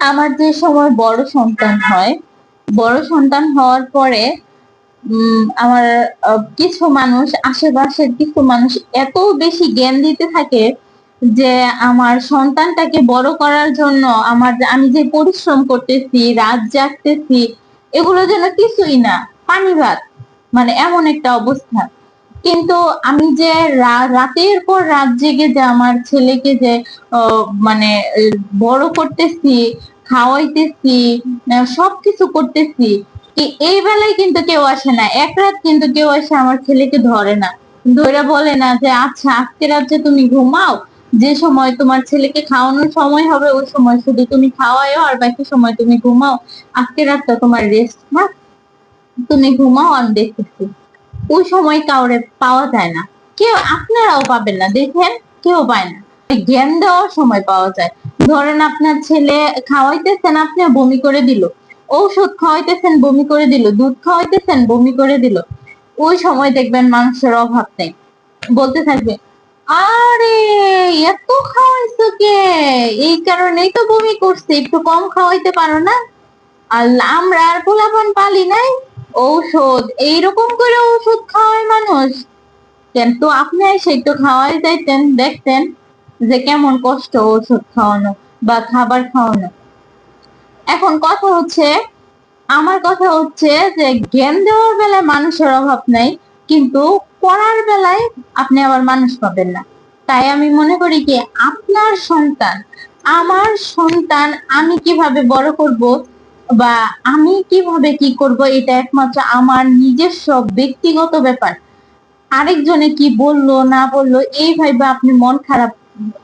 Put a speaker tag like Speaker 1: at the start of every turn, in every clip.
Speaker 1: আমার যে সময় বড় সন্তান হয়, বড় সন্তান হওয়ার পরে আমার কিছু মানুষ, আশেপাশের কিছু মানুষ এত বেশি জ্ঞান দিতে থাকে যে আমার সন্তানটাকে বড় করার জন্য আমার আমি যে পরিশ্রম করতেছি, রাত জাগতেছি, এগুলো যেন কিছুই না পানি ভাত মানে এমন একটা অবস্থা। কিন্তু আমি যে রাতের পর রাত জেগে যে আমার ছেলেকে যে মানে বড় করতেছি, খাওয়াইতেছি সবকিছু করতেছি এই বেলায় কিন্তু কেউ আসে না। এক রাত কিন্তু কেউ আসে আমার ছেলেকে ধরে না। ধরে বলে না যে আচ্ছা আজকে রাত্রে তুমি ঘুমাও। যে সময় তোমার ছেলেকে খাওয়ানোর সময় হবে, ওই সময় শুধু তুমি খাওয়াইও আর বাকি সময় তুমি ঘুমাও। আজকে রাতটা তোমার রেস্ট থাক তুমি ঘুমাও, আমি দেখতেছি। ওই সময় কাউরে পাওয়া যায় না। কেউ আপনারাও পাবেন না, দেখেন, কেউ পায় না। জ্ঞান দেওয়ার সময় পাওয়া যায়। ধরেন আপনার ছেলে খাওয়াইতেছেন, আপনি বমি করে দিল। ঔষধ খাওয়াইতেছেন, বমি করে দিল। দুধ খাওয়াইতেছেন, বমি করে দিল। ওই সময় দেখবেন মানুষের অভাব নেই। বলতে থাকবে, আরে, এত খাওয়াইছো কে? এই কারণেই তো বমি করছে, একটু কম খাওয়াইতে পারো না? আর আমরা আর পোলাপন পালি নাই। ঔষধ, এইরকম করে ঔষধ খাওয়ায় মানুষ। কিন্তু আপনি একটু খাওয়াই যাইতেন, দেখতেন যে কেমন কষ্ট ঔষধ খাওয়ানো বা খাবার খাওয়ানো। এখন কথা হচ্ছে, আমার কথা হচ্ছে যে জ্ঞান দেওয়ার বেলায় মানুষের অভাব নাই, কিন্তু পড়ার বেলায় আপনি আবার মানুষ পাবেন না। তাই আমি মনে করি কি, আপনার সন্তান, আমার সন্তান আমি কীভাবে বড় করব বা আমি কীভাবে কি করব, এটা একমাত্র আমার নিজস্ব ব্যক্তিগত ব্যাপার। আরেকজনে কি বলল, না বলল, এই ভাইবা আপনি মন খারাপ,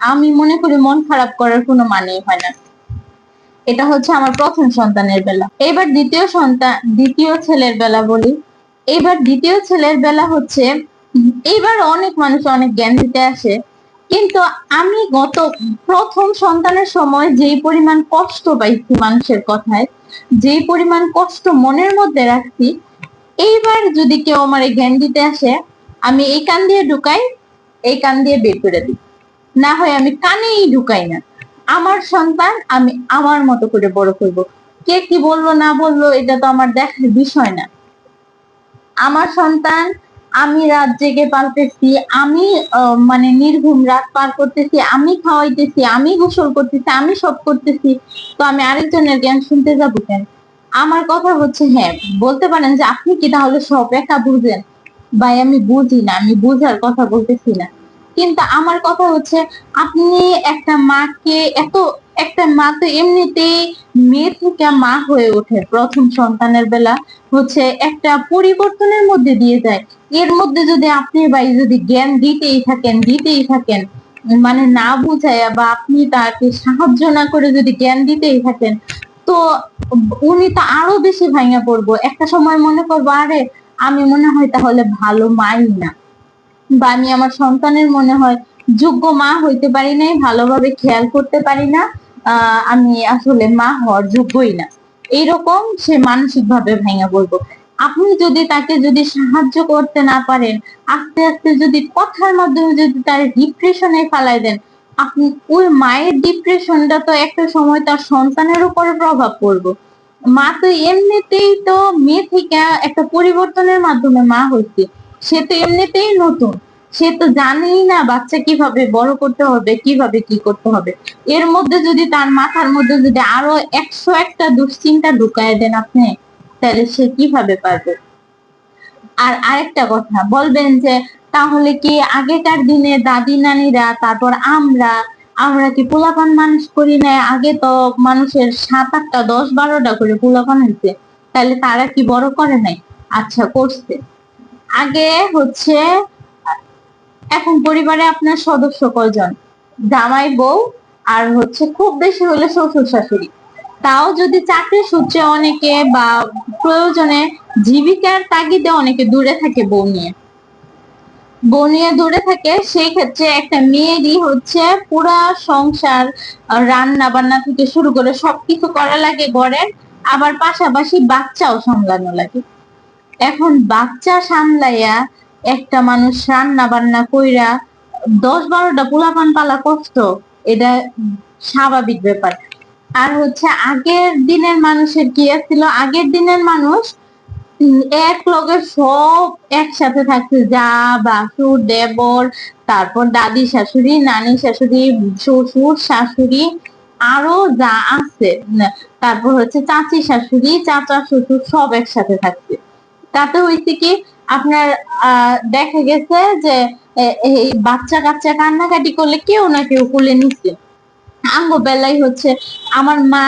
Speaker 1: আমি মনে করি মন খারাপ করার কোনো মানেই হয় না। এটা হচ্ছে আমার প্রথম সন্তানের বেলা। এবার দ্বিতীয় সন্তান, দ্বিতীয় ছেলের বেলা বলি। এবার দ্বিতীয় ছেলের বেলা হচ্ছে, এবার অনেক মানুষ অনেক জ্ঞান দিতে আসে, কিন্তু আমি গত প্রথম সন্তানের সময় যেই পরিমাণ কষ্ট পাইছি মানুষের কথায় যেই পরিমাণ কষ্ট মনের মধ্যে রাখছি, এইবার যদি কেউ আমার জ্ঞান দিতে আসে, আমি এই কান দিয়ে ঢুকাই, এই কান দিয়ে বের করে দিই। না হয় আমি কানেই ঢুকাই না। আমার সন্তান আমি আমার মতো করে বড় করব। কে কি বলল না বলল, এটা তো আমার দেখার বিষয় না। আমার সন্তান আমি রাত জেগে পালতেছি আমি মানে নির্ঘুম রাত পার করতেছি, আমি খাওয়াইতেছি, আমি গোসল করতেছি, আমি সব করতেছি, তো আমি আরেকজনের জ্ঞান শুনতে যাব কেন? আমার কথা হচ্ছে হ্যাঁ বলতে পারেন যে আপনি কি তাহলে সব একা বুঝেন? ভাই, আমি বুঝি না, আমি বুঝার কথা বলতেছি না। কিন্তু আমার কথা হচ্ছে, আপনি একটা মাকে এত, একটা মা তো এমনিতেই মেয়ে থেকে মা হয়ে ওঠে। প্রথম সন্তানের বেলা হচ্ছে একটা পরিবর্তনের মধ্যে দিয়ে যায়। এর মধ্যে যদি আপনি ভাই যদি জ্ঞান দিতেই থাকেন দিতেই থাকেন মানে না বুঝাইয়া বা আপনি তাকে সাহায্য না করে যদি জ্ঞান দিতেই থাকেন, তো উনি তো আরও বেশি ভাঙা পড়ব। একটা সময় মনে করব, আরে আমি মনে হয় তাহলে ভালো মাই না। বা আমি আমার সন্তানের মনে হয় যোগ্য মা হইতে পারি নাই, ভালোভাবে খেয়াল করতে পারি না আমি আসলে মা হওয়ার যোগ্যই না। এইরকম সে মানসিক ভাবে ভেঙে পড়ব। আপনি যদি তাকে যদি সাহায্য করতে না পারেন, আস্তে আস্তে যদি কথার মাধ্যমে যদি তার ডিপ্রেশনে ফালাই দেন, আপনি ওই মায়ের ডিপ্রেশনটা তো একটা সময় তার সন্তানের উপরে প্রভাব পড়ব। মা তো এমনিতেই তো মেয়ে থেকে একটা পরিবর্তনের মাধ্যমে মা হচ্ছে সে তো এমনিতেই নতুন। সে তো জানেই না বাচ্চা কীভাবে বড় করতে হবে, কীভাবে কি করতে হবে। এর মধ্যে যদি তার মাথার মধ্যে যদি আরও একশো একটা দুশ্চিন্তা ঢুকায় দেন আপনি, তাহলে সে কীভাবে পারবে? আর আরেকটা কথা, বলবেন যে তাহলে কি আগেকার দিনে দাদি নানিরা, তারপর আমরা আমরা কি পোলাপান মানুষ করি না? আগে তো মানুষের সাত আটটা, দশ বারোটা করে পোলাপান হয়েছে তাহলে তারা কি বড় করে নাই? আচ্ছা করছে। আগে হচ্ছে, এখন পরিবারে আপনার সদস্য কয়জন? জামাই, বউ আর হচ্ছে খুব বেশি হলে শ্বশুর শাশুড়ি। তাও যদি চাকরি সূত্রে অনেকে বা প্রয়োজনে জীবিকার তাগিদে অনেকে দূরে থাকে বউ নিয়ে। বউ নিয়ে দূরে থাকে, সেই ক্ষেত্রে একটা মেয়েরই হচ্ছে পুরা সংসার রান্না বান্না থেকে শুরু করে সবকিছু করা লাগে ঘরের আবার পাশাপাশি বাচ্চাও সামলানো লাগে। এখন বাচ্চা সামলাইয়া একটা মানুষ রান্না বান্না কইরা দশ বারোটা পোলাপান পালা কষ্ট, এটা স্বাভাবিক ব্যাপার। আর হচ্ছে আগের দিনের মানুষের কি ছিল আগের দিনের মানুষ এক লগে সব একসাথে থাকছে যা বাসুর, দেবর, তারপর দাদি শাশুড়ি, নানি শাশুড়ি, শ্বশুর শাশুড়ি, আরও যা আছে। তারপর হচ্ছে চাচি শাশুড়ি, চাচা, শ্বশুর সব একসাথে থাকছে তাতে হয়েছে কি, আপনার দেখা গেছে যে এই বাচ্চা কাচ্চা কান্নাকাটি করলে কেউ না কেউ কোলে নিচ্ছে। আঙ্গ বেলায় হচ্ছে আমার মা,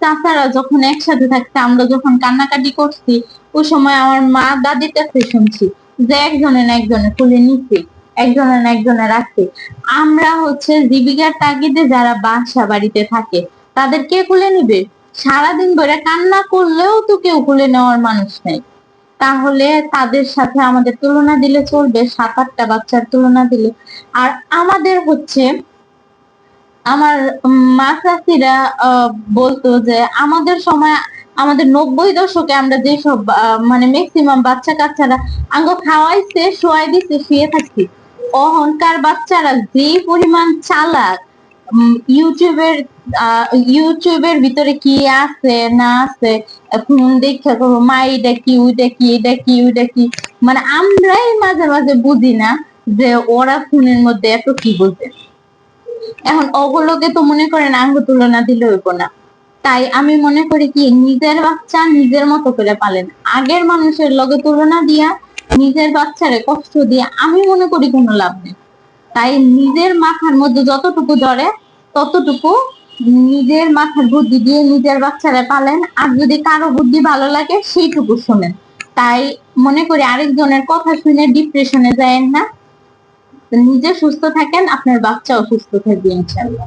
Speaker 1: চাচারা যখন একসাথে থাকতে আমরা যখন কান্নাকাটি করছি, ওই সময় আমার মা দাদির কাছে শুনছি যে একজনের না একজনের কোলে নিচ্ছে একজনের না একজনে রাখছে। আমরা হচ্ছে জীবিকার তাগিদে যারা বাসা বাড়িতে থাকে, তাদের কে কোলে নিবে? সারাদিন ধরে কান্না করলেও তো কেউ কোলে নেওয়ার মানুষ নেই। তাহলে তাদের সাথে আমাদের তুলনা দিলে চলবে সাত আটটা বাচ্চার তুলনা দিলে। আর আমাদের হচ্ছে আমার মা আহ, বলতো যে আমাদের সময় আমাদের নব্বই দশকে আমরা যেসব মানে ম্যাক্সিমাম বাচ্চা কাচ্চারা আঙ্গ খাওয়াইছে শোয়াই দিছে শুয়ে থাকছি অহংকার বাচ্চারা যে পরিমাণ চালাক ইউটিউবের ইউটিউবের ভিতরে কি আছে, না আছে ফোন দেখা করব, মা এটা কি, ওইটা কি এটা কি, ওইটা কি? মানে আমরাই মাঝে মাঝে বুঝি না যে ওরা ফোনের মধ্যে এত কি বুঝে এখন ওগুলোকে তো মনে করেন আঙ্গ তুলনা দিলে হইব না। তাই আমি মনে করি কি, নিজের বাচ্চা নিজের মতো করে পালেন। আগের মানুষের লগে তুলনা দিয়া নিজের বাচ্চারে কষ্ট দিয়ে আমি মনে করি কোনো লাভ নেই। তাই নিজের মাথার মধ্যে যতটুকু ধরে, ততটুকু নিজের মাথার বুদ্ধি দিয়ে নিজের বাচ্চারা পালেন। আর যদি কারও বুদ্ধি ভালো লাগে, সেইটুকু শোনেন। তাই মনে করি আরেকজনের কথা শুনে ডিপ্রেশনে যায় না। নিজে সুস্থ থাকেন, আপনার বাচ্চাও সুস্থ থাকবে ইনশাল্লাহ